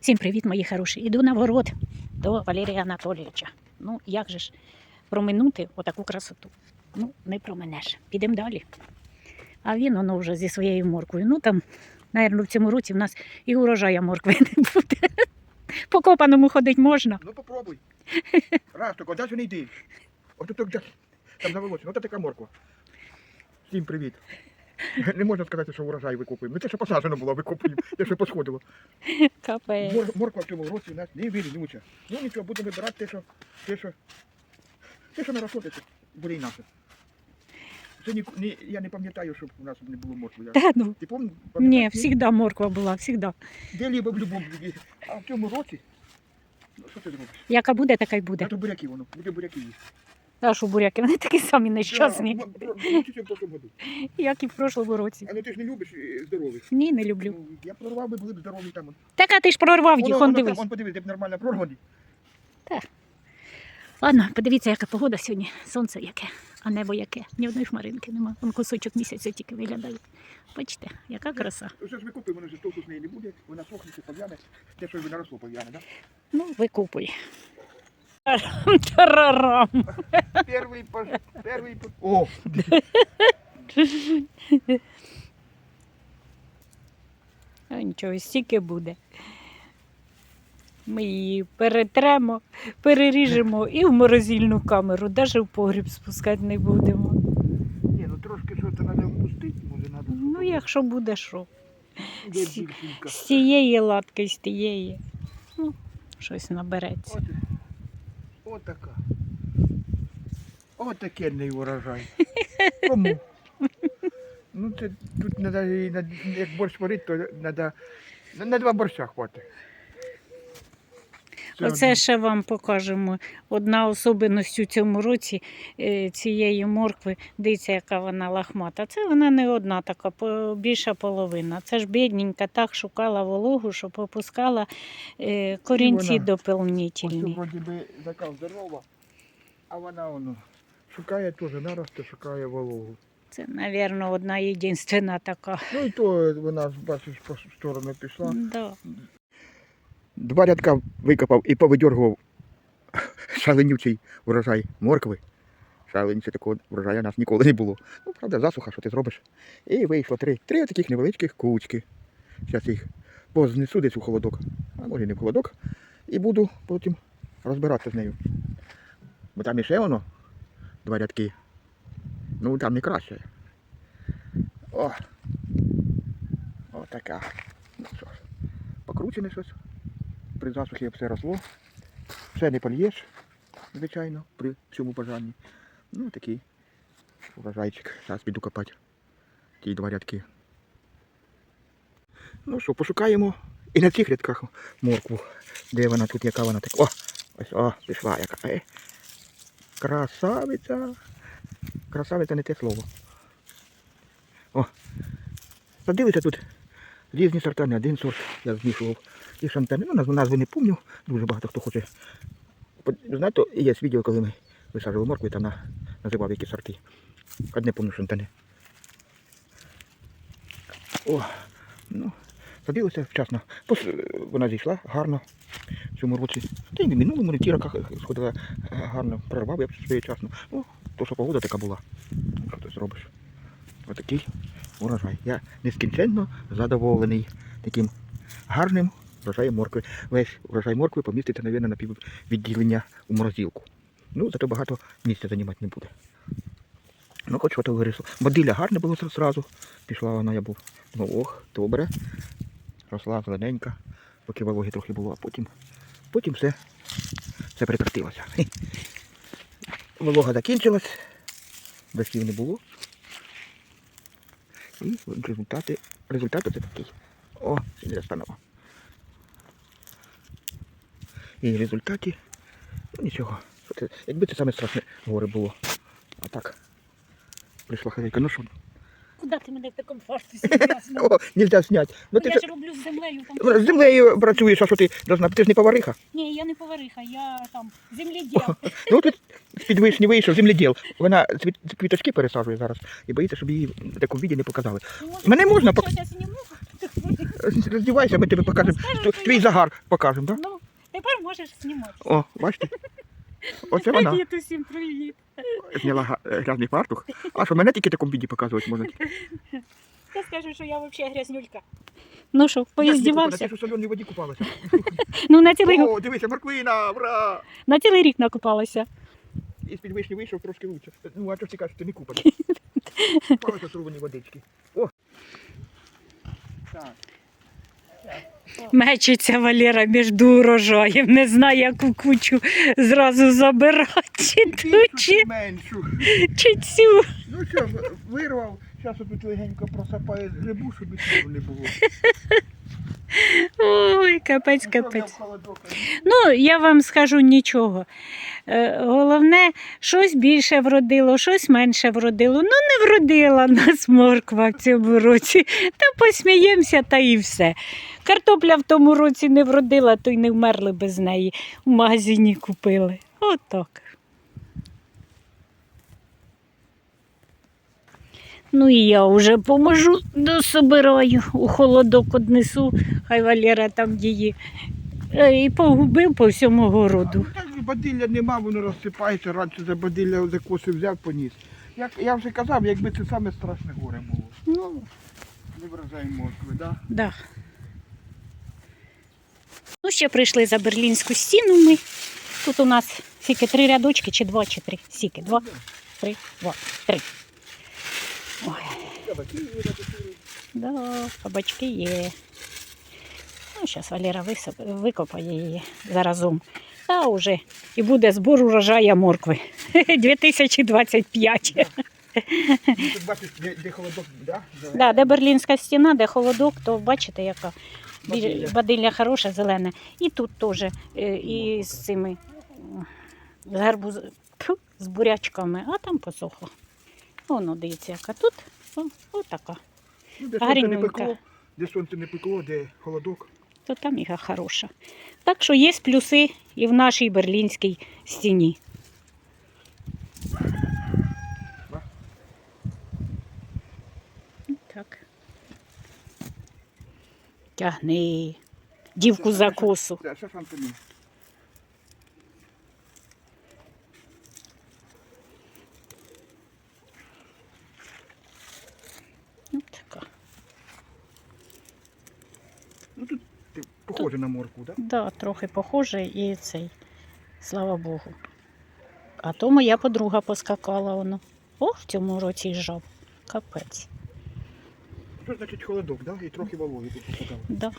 Всім привіт, мої хороші. Іду на город до Валерія Анатолійовича. Ну, як же ж проминути отаку красоту? Ну, не променеш. Підемо далі. А він воно вже зі своєю морквою. Ну там, напевно, в цьому році в нас і урожая моркви не буде. По копаному ходити можна. Ну попробуй. Раз, тільки далі не йди. От тут там завелося. Ну така морква. Всім привіт. Не можна сказати, що урожай викупуємо. Ну це що посаджено було, викупуємо. Те, що посходило. Капець. Мор, морква в цьому році у нас не вирінюча. Ну нічого, будемо вибирати те, що, те, що, те, що наросло, те, що буде і наше. Це ні, ні, я не пам'ятаю, щоб у нас не було моркви. Я, Та ну. ти пам'ятаєш? Ні, завжди морква була, завжди. Де либо в віці. А в цьому році, ну що ти зробиш? Яка буде, така й буде. А то буряки воно, буде буряки їсти. А що буряки, вони такі самі нещасні, в прошлому году. як і в прошлому році. А ну ти ж не любиш е, здорових. Ні, не люблю. Ну, я прорвав би, були б здорові там. Так, а ти ж прорвав їх, он дивись. Он подивись, де б нормально прорвані. Ладно, подивіться, яка погода сьогодні. Сонце яке, а небо яке. Ні одної хмаринки нема. Вон кусочок місяця тільки виглядає. Бачите, яка краса. Все ж викупимо, воно ж толку з неї не буде, вона сохне, це пов'яне. Те, що наросло пов'яне, да? Ну, викупуй. Тарарам. Перший пош... Перший пош... О! А нічого, стільки буде. Ми її перетремо, переріжемо і в морозильну камеру, навіть в погріб спускати не будемо. Ні, ну трошки що це треба впустити, може треба. Ну, якщо буде що. Більшенька. З цієї латки, з тієї. Ну, щось набереться. От, от така. Таке не урожай. Кому? Ну це тут треба, як борщ варити, то треба на два борща хватить. Це Оце ще вам покажемо. Одна особливість у цьому році е, цієї моркви, дивіться, яка вона лахмата. Це вона не одна така, більша половина. Це ж бідненька так шукала вологу, що попускала е, корінці доповнительні. вроді би така здорова, а вона воно шукає теж нарости, шукає вологу. Це, мабуть, одна єдинственна така. Ну і то вона, бачиш, по сторону пішла. Да. Два рядка викопав і повидергував шаленючий урожай моркви. Шаленючий такого врожаю у нас ніколи не було. Ну, правда, засуха, що ти зробиш. І вийшло три. Три таких невеличких кучки. Зараз їх познесу десь у холодок, а може не в холодок. І буду потім розбиратися з нею. Бо там іще воно, два рядки. Ну там не краще. О! О, така. Ну що ж, покручене щось при засухі все росло. Все не польєш, звичайно, при всьому бажанні. Ну, такий урожайчик. Зараз піду копати ті два рядки. Ну що, пошукаємо і на цих рядках моркву. Де вона тут, яка вона така. О! Ось, о, пішла яка. Е. Красавиця. Красавиця не те слово. О! Садилися тут різні сорта, не один сорт я змішував. І шантани, ну назви, не пам'ятаю, дуже багато хто хоче. Знаєте, є відео, коли ми висаджували моркву і там називав які сорти. Одне пам'ятаю шантани. О, ну, садилося вчасно. Вона зійшла гарно в цьому році. Та й в минулому, не ті роках сходила е, гарно, прорвав я своєчасно. Ну, то, що погода така була. Що ти зробиш? Отакий урожай. Я нескінченно задоволений таким гарним врожаєм моркви. Весь врожай моркви поміститься, мабуть, на піввідділення у морозилку. Ну, зато багато місця займати не буде. Ну, хоч що то вирісло. Бадилля гарне було зразу. Пішла вона, я був. Ну, ох, добре. Росла зелененька, поки вологи трохи було, а потім, потім все, все прекратилося. Волога закінчилась, дощів не було. І результати, результат оце такий. О, сидя станова. І в результаті, ну нічого. Якби це саме страшне горе було. А так. Прийшла хазяйка, ну що? Куди ти мене в такому фарсі О, нельзя зняти. Ну ти Я ж ж роблю з землею. Там... з землею працюєш, а що ти должна? Ти ж не повариха. Ні, я не повариха, я там земледіл. Ну тут з-під вишні вийшов земледіл. Вона цвіт- квіточки пересаджує зараз і боїться, щоб її в такому віді не показали. Мене можна пок- роздівайся, ми тобі покажемо. Твій загар покажемо, так? Ну, тепер можеш знімати. О, бачите? Оце вона. Привіт усім, привіт. Зняла е, грязний фартух. А що, мене тільки в такому біді показувати можна? Я скажу, що я взагалі грязнюлька. Ну що, поїздівався? Ж у соленій воді купалася. Ну, на цілий, О, дивися, морквина, ура! на цілий рік накупалася. І з-під вишні вийшов трошки лучше. Ну, а що ти кажеш, ти не купаний. Купалася в водички. О! Так. Мечиться Валера між урожаєм, не знає, яку кучу зразу забирати, чи ту, чи, меншу. чи цю. Ну що, вирвав, зараз тут легенько просапає грибу, щоб і цього не було. Ой, капець, капець. Ну, я вам скажу нічого. Е, Головне, щось більше вродило, щось менше вродило. Ну, не вродила нас морква в цьому році. Та посміємося, та і все. Картопля в тому році не вродила, то й не вмерли без неї. В магазині купили. Отак. Ну і я вже поможу, дособираю, у холодок однесу, хай Валера там її Е, І погубив по всьому городу. Ну, так бадилля нема, воно розсипається, раніше за бадилля закоси взяв, поніс. Як я вже казав, якби це саме страшне горе було. Ну, Не вражає моркви, да? да. Ну, ще прийшли за берлінську стіну ми. Тут у нас скільки три рядочки, чи два, чи три. Скільки? Два, три, два, три. Да, кабачки є. Ну, зараз Валера висип- викопає її заразом. Та вже і буде збор урожая моркви. 2025. Ну, тут бачиш, де, де холодок, да? Да, де берлінська стіна, де холодок, то бачите, яка Бадилля. бадилля хороша, зелена. І тут теж, е, і з цими з гарбуз... З бурячками, а там посохло. Воно, дивіться, яка тут. О, отака. Ну, де сонце не Гарненька. пекло, де сонце не пекло, де холодок. То там яка хороша. Так що є плюси і в нашій берлінській стіні. Так. Тягни. Дівку за косу. Це що сам тобі? Ну, така. Ну тут ти, похоже на морку, да? Да, трохи похоже і цей. Слава Богу. А то моя подруга поскакала воно. О, в цьому році жав. Капець. Що значить холодок, да? І трохи вологи тут показали. Да.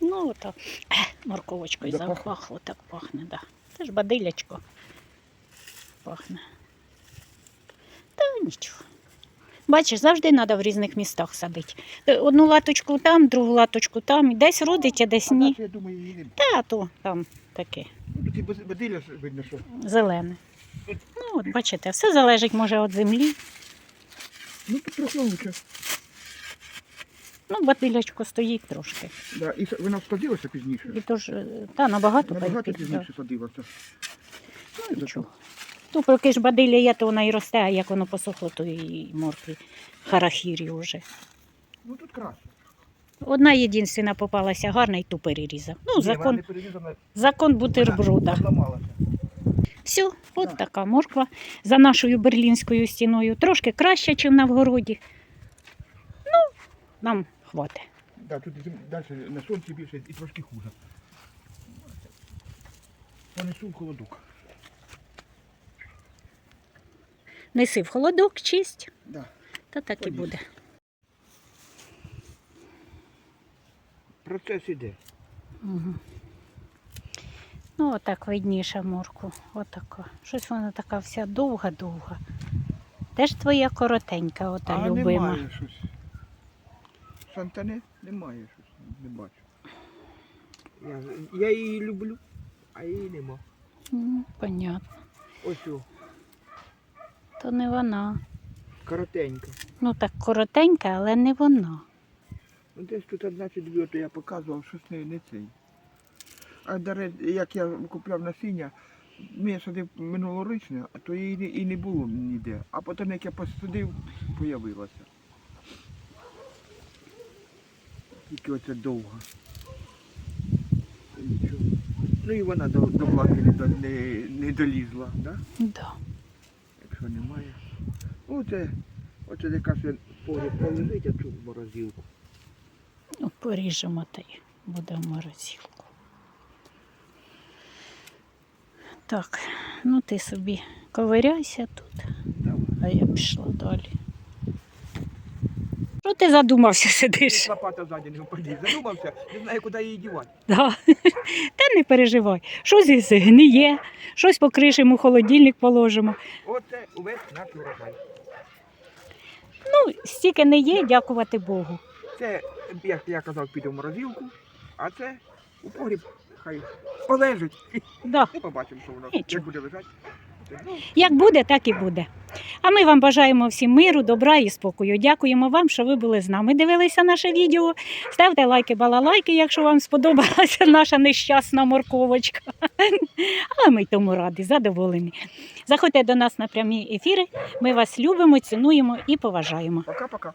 Ну, так. Морковочкою Запахло? запахло, так пахне, да. Це ж бадилячко пахне. Та нічого. Бачиш, завжди треба в різних містах садити. Е, Одну латочку там, другу латочку там. Десь родить, а десь ні. я думаю, її Та то там таке Ну, тут і бадилля видно, що. зелене. Ну, от бачите, все залежить може від землі. Ну тут трохи лучше. Ну, бадилячко стоїть трошки. Да. І вона садилася пізніше. І то е, та набагато, Набагато пізніше. пізніше садилася. Ну, Нічого. Ну, поки ж бадилля є, то вона і росте, а як воно посохло, то і моркві харахірі вже. Ну тут краще. Одна єдинственна попалася гарна і ту перерізав. Ну, закон, закон бутерброда. Все, от Так. така морква за нашою берлінською стіною. Трошки краще, ніж на вгороді. Ну, нам хватить. Да, тут далі на сонці більше і трошки хуже. Понесу в холодок. Неси в холодок, чисть, Да. та так і буде. Процес іде. Угу. Ну, отак видніше морку. Отака. Щось вона така вся довга-довга. Де ж твоя коротенька, ота а любима? немає щось. Шантане немає щось, не бачу. Я, я її люблю, а її нема. Понятно. Ось о, То не вона. коротенька. Ну так коротенька, але не вона. Ну, десь тут одна чи дві, то я показував, щось не, не цей. А до речі, як я купляв насіння, я садив минулорічне, а то її і не було ніде. А потім, як я посадив, появилася. Тільки оце довго. Ну і вона до, до влади не, не, не долізла, да? Да. Якщо немає. Оце, оце він погріб полежить, а цю морозилку. Ну, поріжемо та й буде в морозилку. Так, ну ти собі ковиряйся тут, Давай. а я пішла далі. Що ти задумався сидиш? Лопата ззаді не впаде. Задумався, не знаю, куди її дівати. Да. Та не переживай. Щось гниє, щось покришимо, холодильник положимо. Оце увесь наш урожай. Ну, стільки не є, дякувати Богу. Це, як я казав, піде в морозилку, а це у погріб хай полежить. Да. І побачимо, що воно Нічого. як буде лежати. Ну, Як буде, так і буде. А ми вам бажаємо всім миру, добра і спокою. Дякуємо вам, що ви були з нами. Дивилися наше відео. Ставте лайки, балалайки, якщо вам сподобалася наша нещасна морковочка. Але ми тому раді, задоволені. Заходьте до нас на прямі ефіри. Ми вас любимо, цінуємо і поважаємо. пока-пока.